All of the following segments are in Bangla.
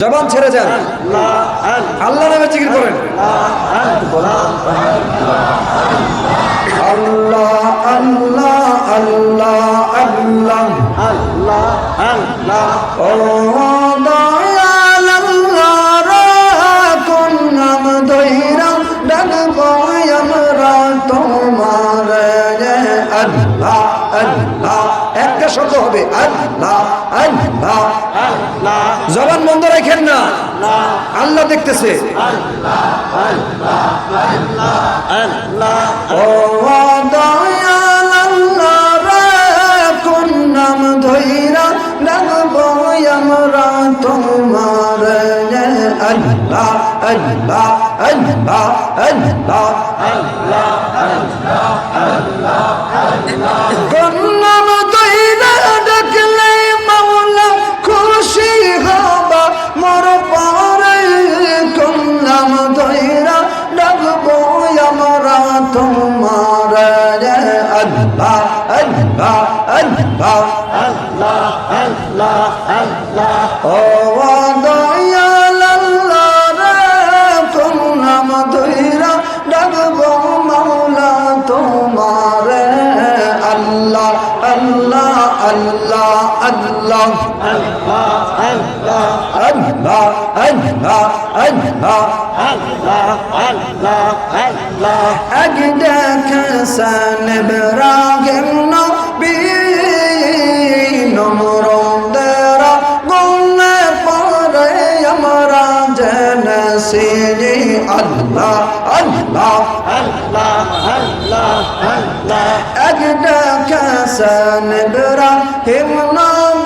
জবান ছেড়ে যান। আল্লাহ নামে জিকির করেন। আল্লাহ আল্লাহ শব্দ হবে। জবান বন্ধ রাখেন না। আল্লাহ দেখতেছে। কোন নাম ধইরা ডাকবো আমরা তোমার রে আল্লাহ আল্লাহ আল্লাহ আল্লাহ। কোন নাম তোমার আল্লাহ আল্লাহ আল্লাহ আল্লাহ ও এক দেখেছেন ইব্রাহিম নবী নমরুদের গুণে পরে আমরা জেনেছি আল্লাহ আল্লাহ এক দেখেছেন ইব্রাহিম নবী নমরুদের গুণে পরে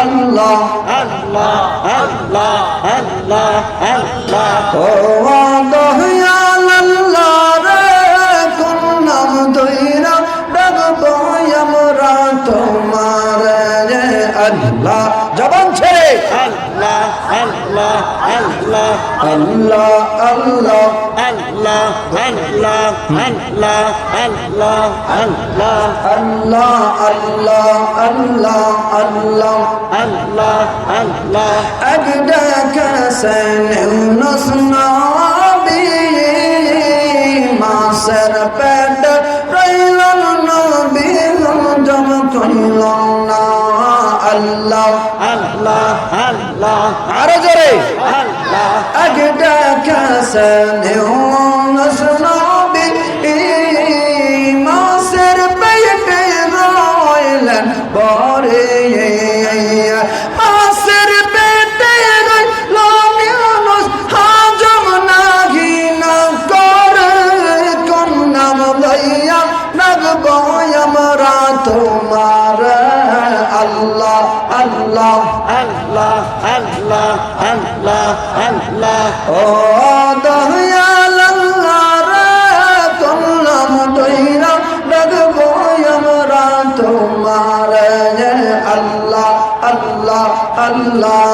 আল্লাহ আল্লাহ ও দয়াল আল্লাহ রে কোন নাম ধইরা ডাকবো আমরা তোমার। আল্লাহ জবান ছেড়ে আল্লাহ আল্লাহ আল্লাহ আল্লাহ আল্লাহ আল্লাহ أجدك سنن نصنابي আল্লাহ আল্লাহ আরও জোরে। আল্লাহ আগে ডাকা সানে ও দয়াল আল্লাহ রে নাম লইয়া নাগব আমরা তোমার আল্লাহ আল্লাহ আল্লাহ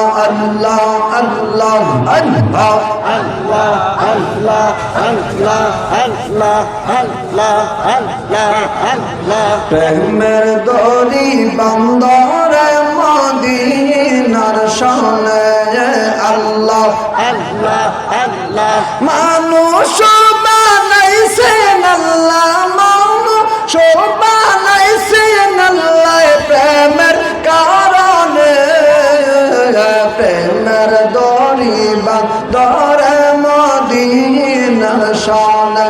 আল্লাহ আল্লাহ আল্লাহ প্রেমের দরি বন্দরে মদিনার সনে মানুষ বানাইছেন আল্লাহ মানুষ বানাইছেন আল্লাহ প্রেমের কারণে। প্রেমের দরি বন্দরে মদিনার সনে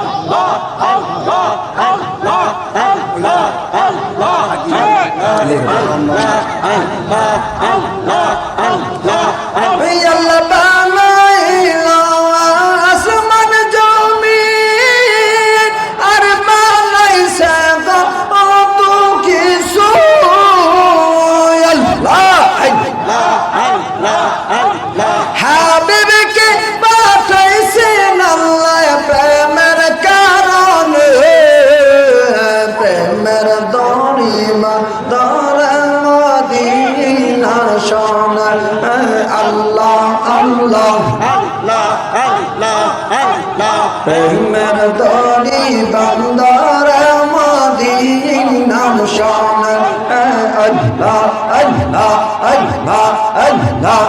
দরিমা, দর মদিনা সোনার আল্লাহ আল্লাহ প্রেমের দরি বন্দর মদিনা সোনার আল্লাহ আল্লাহ আল্লাহ আল্লাহ।